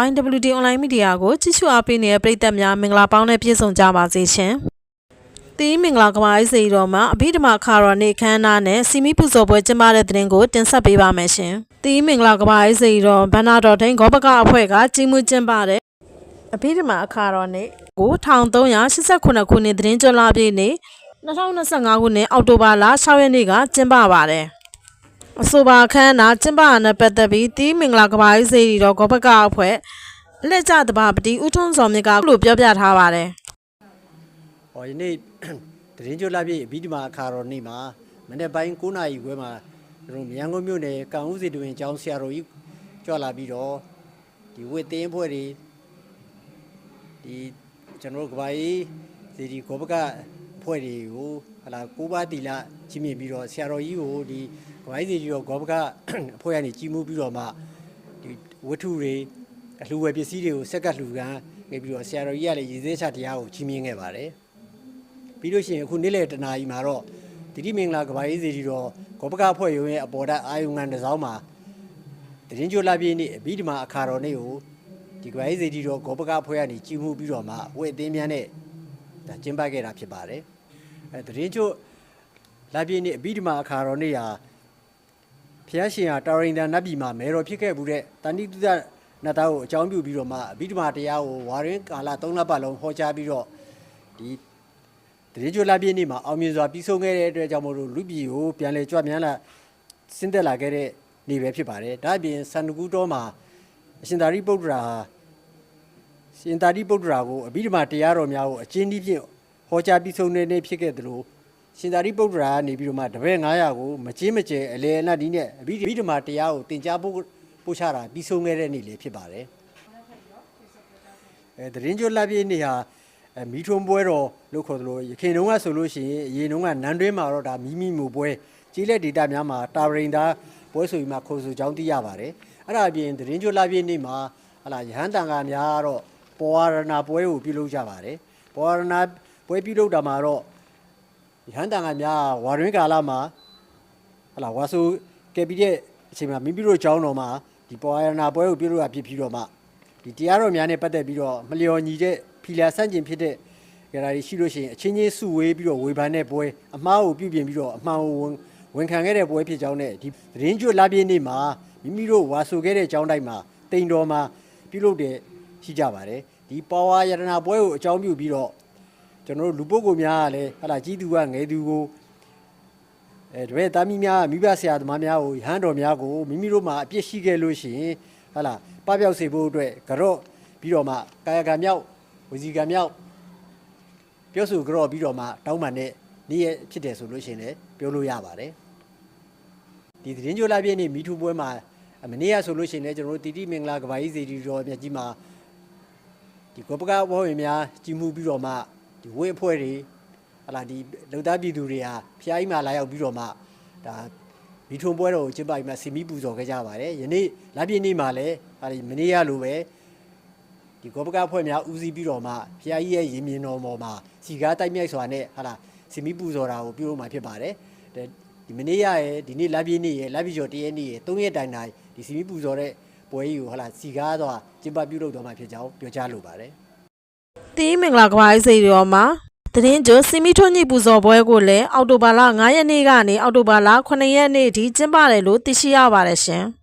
YWD Online Media ကိုကြည့်ရှုအားပေးနေတဲ့ပရိသတ်များမင်္ဂလာပေါင်းနဲ့ပြည့်စုံကြပါစေရှင်။တီးမင်္ဂလာကဘာအိစေတော်မှာအဘိဓမ္မာခါရောနေ့ခမ်းနားနဲ့စီမီပူဇော်ပွဲကျင်းပတဲ့တဲ့ရင်ကိုတင်ဆက်ပေးပါမယ်ရှင်။တီးမင်္ဂလာကဘာအိစေတော်ဘန္နာတော်ထိန်ဂောဘကအဖွဲ့ကကြီးမှုကျင်းပတဲ့အဘိဓမ္မာအခါရောနေ့ကို1389ခုနှစ်သတင်းကြွလာပြည့်နေ့2025ခုနှစ်အောက်တိုဘာလ6ရက်နေ့ကကျင်းပပါတယ်။ အဆိုပါအခမ်းအနားကျင်းပရတဲ့ပတ်သက်ပြီးတီးမင်္ဂလာကဘာအိစေတော်ဂောဘကအဖွဲ့အလက်ကျတဘာပတိဦးထွန်းစော်မြင့်ကအခုလိုပြောပြထားပါတယ်။ဟောဒီနေ့တရင်ကျွတ်လာပြည့်အဘိဓမ္မာအခါတော်နေ့မှာမနေ့ပိုင်း9နာရီခွဲမှာကျွန်တော်မြန်ကုန်မြို့နယ်ကံဦးစီတွင်ကျောင်းဆရာတော်ကြီးကြွလာပြီးတော့ဒီဝစ်တင်းဖွဲ့တွေဒီကျွန်တော်တို့ကဘာကြီးစီဒီကောပက ဖွဲ့တွေကိုဟလာကိုးပါးတီလာကြီးမြင်ပြီးတော့ဆရာတော်ကြီးကိုဒီကဘာကြီးစီဒီတော့ကောပကအဖွဲ့ကနေကြီးမှုပြီးတော့မှဒီဝတ္ထုတွေအလှူဝယ်ပစ္စည်းတွေကိုဆက်ကလှူကမ်းနေပြီးတော့ဆရာတော်ကြီးကလည်းရည်စဲချတရားကိုကြီးမြင်ခဲ့ပါတယ်ပြီးလို့ရှိရင်အခုနေ့လေတနာကြီးမှာတော့တိတိမင်္ဂလာကဘာရေးစီတီတော့ဂောပကဖွဲ့ရုံရဲ့အပေါ်ဓာတ်အာယုံငံတစ်စောင်းမှာတရင်ကျွလာပြည့်နေ့အဘိဓမ္မာအခါတော်နေ့ကိုဒီကဘာရေးစီတီတော့ဂောပကဖွဲ့ကနေကြီးမှုပြီးတော့မှဝိအသင်းများနဲ့ဒါကျင်းပခဲ့တာဖြစ်ပါတယ် အဲတရင်ကျွလာပြည့်နေ့အဘိဓမ္မာအခါတော်နေ့ဟာဖျားရှင်ဟာတာရိန်တန်နတ်ပြည်မှာမဲတော်ဖြစ်ခဲ့မှုတဲ့တဏိတုဒနတ်သားကိုအကြောင်းပြုပြီးတော့မှအဘိဓမ္မာတရားကိုဝါရင်ကာလ3လပတ်လုံးဟောကြားပြီးတော့ဒီတရေကျွလာပြည့်နေ့မှာအောင်မြင်စွာပြီးဆုံးခဲ့တဲ့အတွက်ကြောင့်မို့လို့လူပြည်ကိုပြန်လဲကြွမြန်းလာဆင်းသက်လာခဲ့တဲ့နေ့ပဲဖြစ်ပါတယ်။ဒါအပြင်စန္ဒကူတော်မှာအရှင်သာရိပုတ္တရာဟာရှင်သာရိပုတ္တရာကိုအဘိဓမ္မာတရားတော်များကိုအကျဉ်းကြီးဖြင့် ဟောကြားပြီးဆုံးတဲ့နေ့ဖြစ်ခဲ့သလိုရှင်သာရိပုတ္တရာကနေပြီးတော့မှတပည့်900ကိုမချင်းမကျဲအလေအနတ်ဒီနဲ့အဘိဓမ္မာတရားကိုသင်ကြားဖို့ပို့ချတာပြီးဆုံးခဲ့တဲ့နေ့လေးဖြစ်ပါတယ်။အဲတရင်ကျွလာပြည့်နေ့ဟာအဲမီထွန်းပွဲတော်လို့ခေါ်သလိုရခင်တုန်းကဆိုလို့ရှိရင်အရင်တုန်းကနန်းတွင်းမှာတော့ဒါမီမီမူပွဲကြီးလက်ဒေတာများမှာတာဝရင်သားပွဲဆိုပြီးမှခေါ်ဆိုကြောင်းသိရပါတယ်အဲ့ဒါအပြင်တရင်ကျွလာပြည့်နေ့မှာဟလာရဟန်းတန်ခါများတော့ပေါ်ဝရဏပွဲကိုပြုလုပ်ကြပါတယ်ပေါ်ဝရဏ ပွဲပြုလုပ်တာမှာတော့ရဟန်းတန်ခါများဝါရင်းကာလမှာဟလာဝါဆိုကဲပြီးတဲ့အချိန်မှာမိမိတို့ကျောင်းတော်မှာဒီပေါ်ဝရဏပွဲကိုပြုလုပ်ရဖြစ်ပြီးတော့မှဒီတရားတော်များနဲ့ပတ်သက်ပြီးတော့မလျော်ညီတဲ့ဖီလာဆန့်ကျင်ဖြစ်တဲ့ကြရာတွေရှိလို့ရှိရင်အချင်းချင်းစုဝေးပြီးတော့ဝေဖန်တဲ့ပွဲအမှားကိုပြုပြင်ပြီးတော့အမှန်ကိုဝန်ဝန်ခံခဲ့တဲ့ပွဲဖြစ်ကြောင်းနဲ့ဒီသတင်းကျွတ်လာပြည့်နေ့မှာမိမိတို့ဝါဆိုခဲ့တဲ့ကျောင်းတိုက်မှာတိန်တော်မှာပြုလုပ်တဲ့ရှိကြပါတယ်ဒီပါဝါယတနာပွဲကိုအကြောင်းပြုပြီးတော့ ကျွန်တော်တို့လူပုဂ္ဂိုလ်များကလည်းဟာလာကြီးသူကငယ်သူကိုအဲတပည့်သားမီးများမိဘဆရာသမားများကိုရဟန်းတော်များကိုမိမိတို့မှာအပြစ်ရှိခဲ့လို့ရှိရင်ဟာလာပပျောက်စေဖို့အတွက်ကြော့ပြီးတော့မှကာယကံမြောက်ဝစီကံမြောက်ပြောဆိုကြော့ပြီးတော့မှတောင်းပန်တဲ့နေ့ရက်ဖြစ်တယ်ဆိုလို့ရှိရင်လည်းပြောလို့ရပါတယ်ဒီသတင်းကြိုလာပြည့်နေ့မိထူပွဲမှာအမနေ့ကဆိုလို့ရှိရင်လည်းကျွန်တော်တို့တီတိမင်္ဂလာကဘာကြီးစီတီတော်မြတ်ကြီးမှာဒီကောပကဘောဝင်များကြီးမှုပြီးတော့မှ ဒီဝိအဖွဲ့တွေဟလာဒီလုံသားပြည်သူတွေဟာဖျားကြီးမှာလာရောက်ပြီးတော့မှဒါမိထုံပွဲတော်ကိုကျင်းပပြီးမှစီမီပူဇော်ခဲ့ကြပါတယ်ယနေ့လပြည့်နေ့မှာလည်းဟာဒီမနေ့ကလိုပဲဒီကောပကဖွဲ့များဦးစီးပြီးတော့မှဖျားကြီးရဲ့ရင်မြင်တော်ပေါ်မှာစီကားတိုက်မြိုက်စွာနဲ့ဟာလာစီမီပူဇော်တာကိုပြုလုပ်မှာဖြစ်ပါတယ်တဲ့ဒီမနေ့ရရဲ့ဒီနေ့လပြည့်နေ့ရဲ့လပြည့်ကျော်တရက်နေ့ရဲ့သုံးရက်တိုင်တိုင်ဒီစီမီပူဇော်တဲ့ပွဲကြီးကိုဟာလာစီကားသွားကျင်းပပြုလုပ်တော်မှာဖြစ်ကြောင်းပြောကြားလိုပါတယ် တီးမင်္ဂလာကဘာရေးစိတ်ရောမှာသတင်းကျွစီမီထွန်းကြီးပူဇော်ပွဲကိုလည်းအောက်တိုဘာလ9ရက်နေ့ကနေအောက်တိုဘာလ9ရက်နေ့ထိကျင်းပတယ်လို့သိရှိရပါတယ်ရှင်။